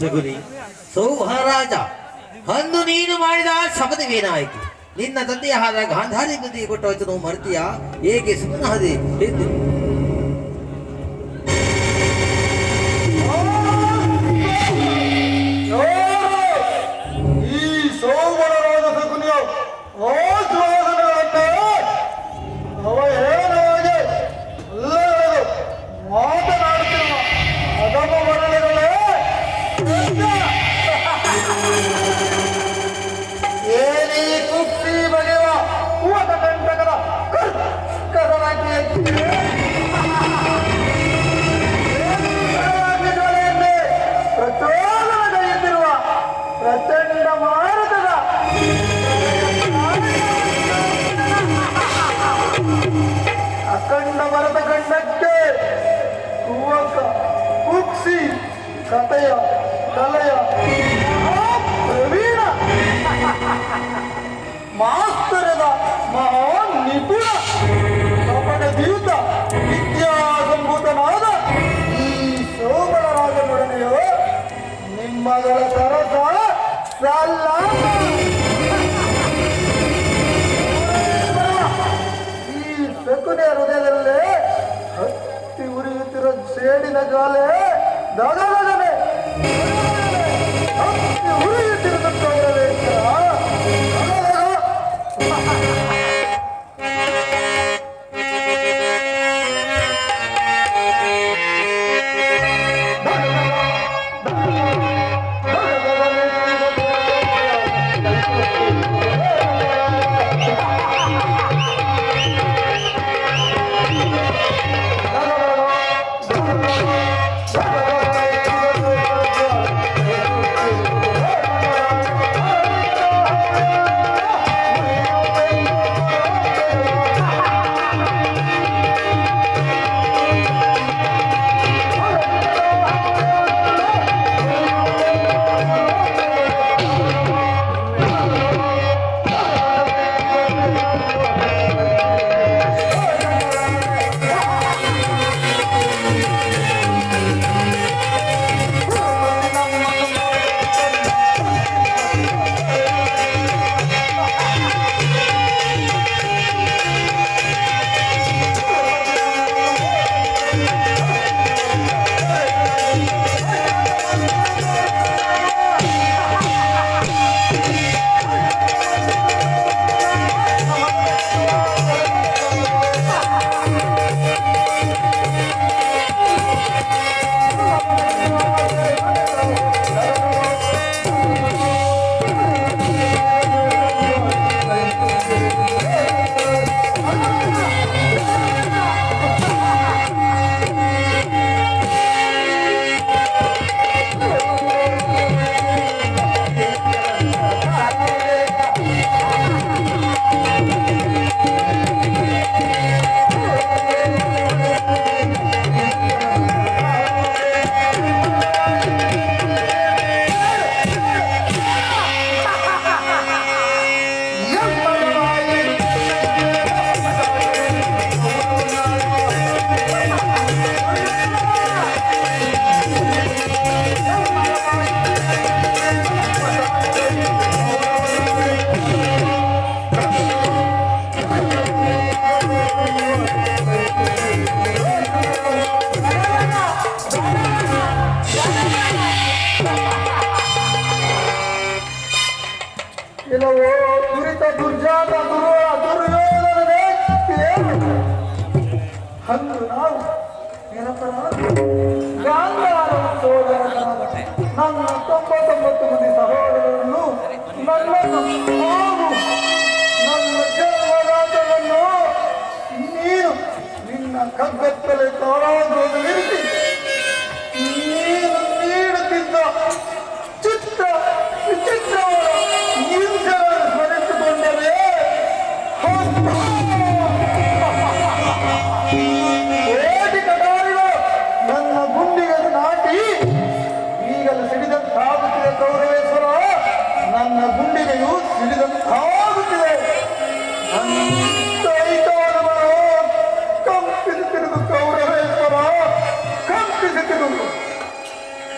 ಸುಗುಲಿ so ಮಹಾರಾಜ ಅಂದು ನೀನು ಮಾಡಿದ ಶಪಥವೇನಾಯಿತು? ನಿನ್ನ ತಂದೆಯ ಆದ ಗಾಂಧಾರಿ ಬುದ್ಧಿ ಕೊಟ್ಟ ವಚನವು ಮರ್ತೀಯ? ಏಕೆ ಸುಮ್ಮನಹದೆ ಎಂದು ಕಥೆಯ ಕಲೆಯ ಪ್ರವೀಣ. ಮಾಸ್ತರದ ಮಹಾನ್ ನಿಪುಣ. ಕಪಟ ವಿದ್ಯಾ ವಿದ್ಯಾಸಂಭೂತನಾದ ಈ ಸೋಮನರಾಜನೊಡನೆಯೋ ನಿಮ್ಮಗಳ ಸರಸ ಸಲ್ಲ. ಈ ಶಕುನಿಯ ಹೃದಯದಲ್ಲೇ ಹತ್ತಿ ಉರಿಯುತ್ತಿರೋ ಸೇಡಿನ ಜ್ವಾಲೆ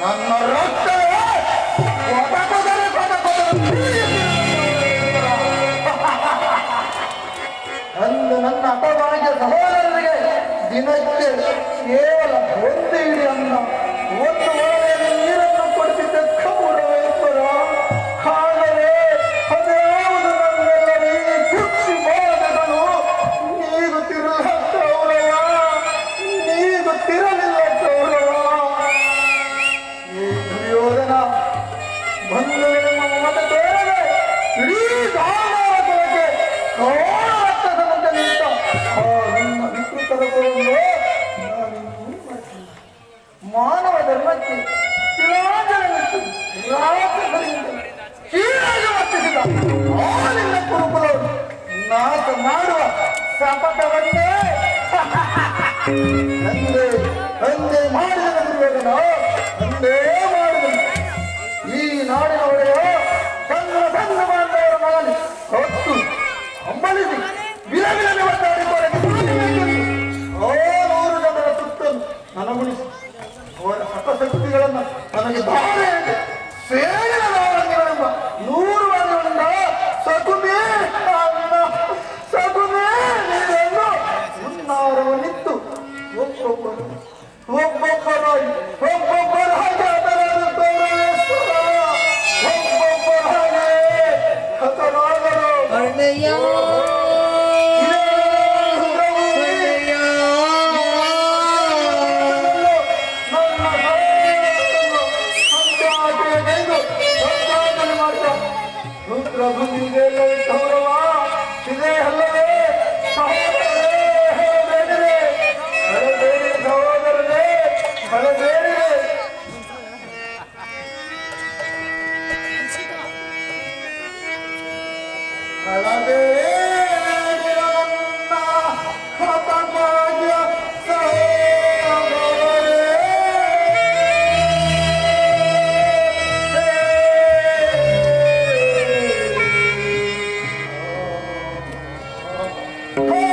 ನನ್ನ ರಕ್ತ ಅಂದು ನನ್ನ ಅಪಮಾನಿಕ ಸಹೋದರರಿಗೆ ದಿನಕ್ಕೆ ಕೇವಲ ಒಂದು ಇಡೀ ಅನ್ನ ಒಂದು ಆತ ಮಾಡುವ ಸಪಟವನ್ನೇ ಅಂದೆ ಅಂದೇ ಮಾಡಿದನು ಅಂದೇ ಮಾಡಿದನು ಈ ನಾಡಿನ ಒಡೆಯ ಸಂಘ ಸಂಘ ಬಾಂಧವರ ಮಗನಿ ಹೊತ್ತು ಅಂಬಲಿಸಿ ವಿಲ ವಿಲನೆ Hey!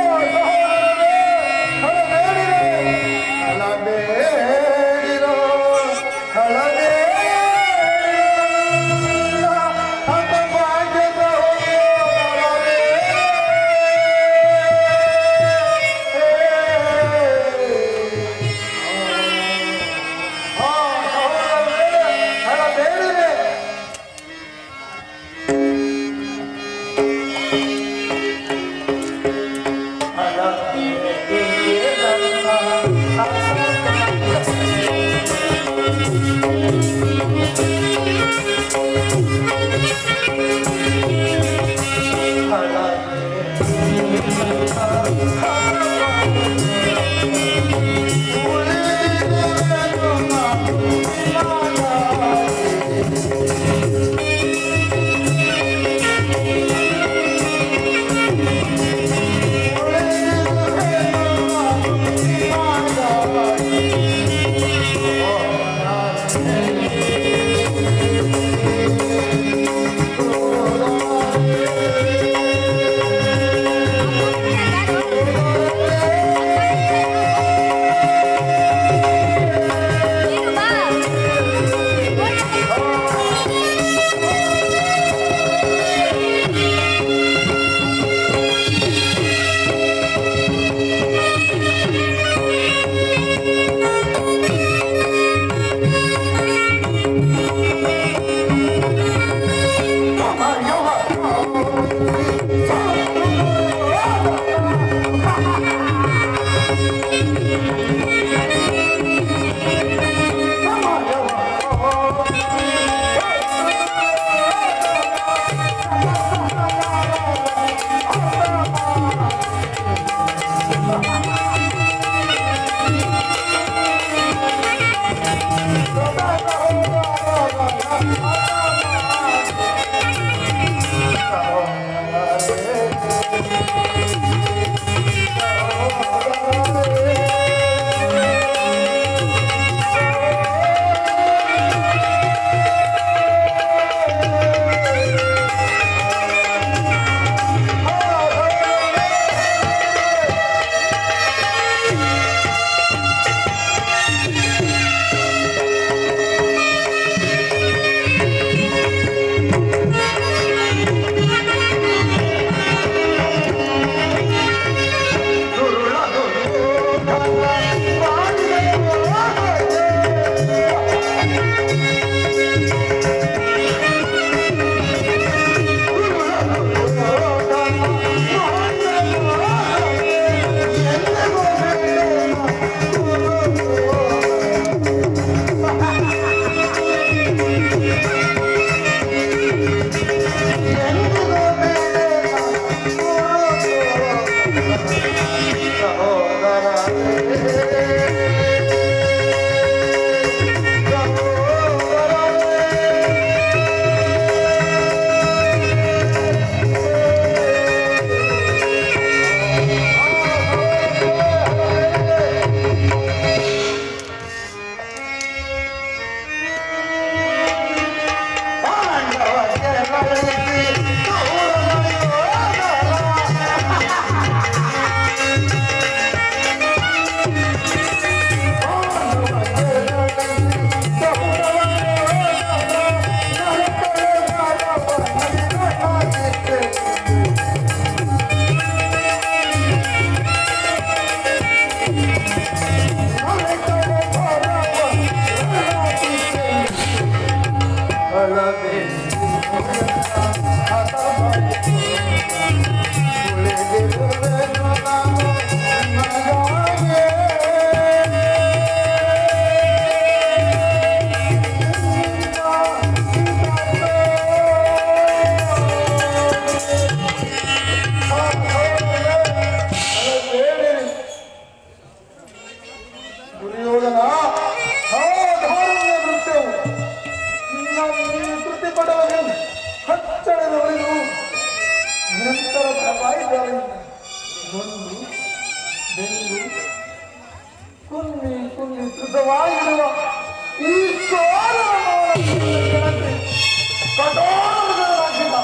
ಕಠೋರರಾಗಿಲ್ಲ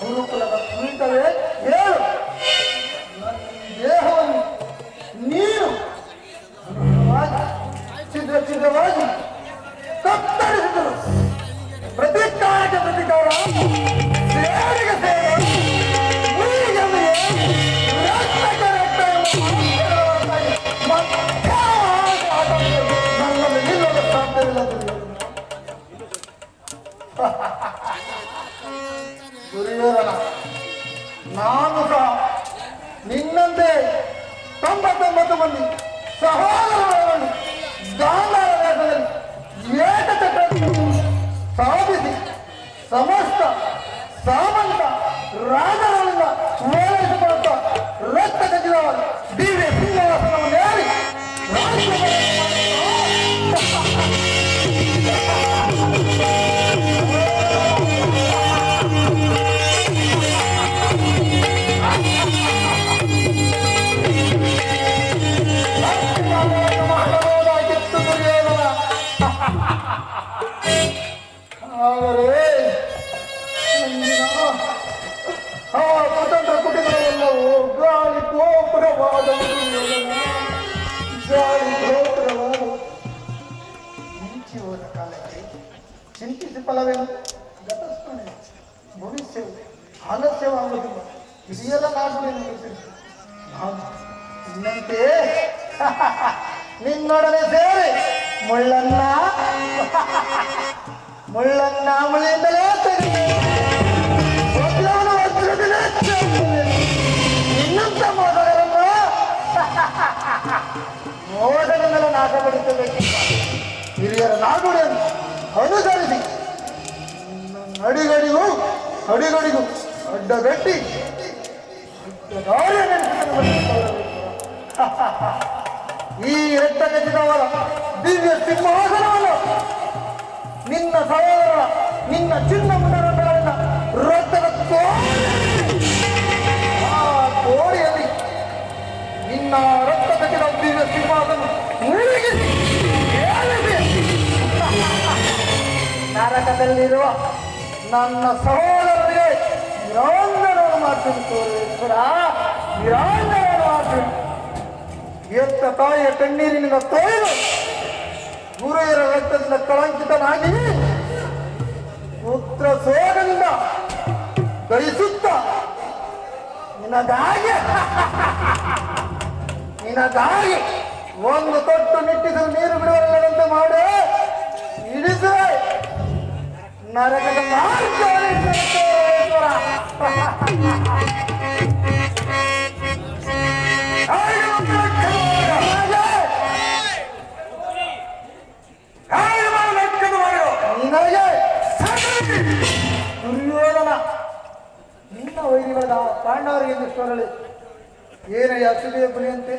ಗುರುಕುಲದ ಪೀಠವೇ ಹೇಳು ದೇಹವನ್ನು ನೀನು ಛಿದ್ರ ಛಿದ್ರವಾಗಿ ಕತ್ತರಿಸಿದರು ಪ್ರತಿಕಾರಕ್ಕೆ ಪ್ರತಿಕಾರ আমি ಹೋದ ಕಾಲಕ್ಕೆ ಚಿಂತಿಸಿ ಫಲವೇನು ಗತಸ್ಮರಣೆ ಭವಿಷ್ಯವು ಆಲಸ್ಯವಾಗುವುದಿಲ್ಲ ಇದೆಯಲ್ಲ ನಾಗುವೇನು ನಾನು ನಿನ್ನಂತೆ ನಿನ್ನೊಡನೆ ಸೇರಿ ಮುಳ್ಳನ್ನ ಮುಳ್ಳನ್ನ ಮುಳಿಯಿಂದಲೇ ತೆಗೆದು ವಜ್ರವನ್ನು ವಜ್ರದಿಂದಲೇ ಚೆಲ್ಲಿದೆ. ನಿನ್ನಂತ ಮೋಸಗಳನ್ನು ಮೋಸದಿಂದಲೇ ನಾಶಪಡಿಸಬೇಕಿಲ್ಲ ಹಿರಿಯರ ನಾಗುಡಿಯನ್ನು ಅನುಸರಿಸಿ ಅಡಿಗಡಿಗೂ ಅಡಿಗಡಿಗೂ ಅಡ್ಡಗಟ್ಟಿ ನೆನಪಿನ ಬದುಕಿಕೊಳ್ಳಬೇಕು. ಈ ಖಚಿತವಾದ ದಿವ್ಯ ಸಿಂಹಾಸನವನ್ನು ನಿನ್ನ ಸಹೋದರ ನಿನ್ನ ಚಿನ್ನ ಮುಂಡಗಳಿಂದ ರಕ್ತದ ಆ ಕೋಡಿಯಲ್ಲಿ ನಿನ್ನ ರಕ್ತ ಖಚಿತ ದಿವ್ಯ ಸಿಂಹಾಸನ ಮುಳುಗಿಸಿ. ನರಕದಲ್ಲಿರುವ ನನ್ನ ಸಹೋದರರಿಗೆ ನಿರಂಜನವನ್ನು ಮಾಡ್ತೀನಿ ತೋರೇಶ್ವರ ನಿರಂಜನವನ್ನು ಮಾಡ್ತೀನಿ ಎತ್ತ ತಾಯಿಯ ಕಣ್ಣೀರಿನಿಂದ ತೊಳೆದು ಗುರುವಿರ ರಕ್ತದಿಂದ ಕಳಂಕಿತನಾಗಿ ಪುತ್ರ ಸೋಗದಿಂದ ಗಳಿಸುತ್ತ, ನಿನಗಾಗಿ ನಿನಗಾಗಿ ಒಂದು ತೊಟ್ಟು ನಿಟ್ಟಿಸಲು ನೀರು ಬಿಡುವಲ್ಲದಂತೆ ದುರ್ಯೋಧನ ನಿನ್ನ ವೈರಿಗಳಾದ ಪಾಂಡವರಿಗೆ ಏನಯ್ಯ ಸುಲಿಯ ಬಲಿಯಂತೆ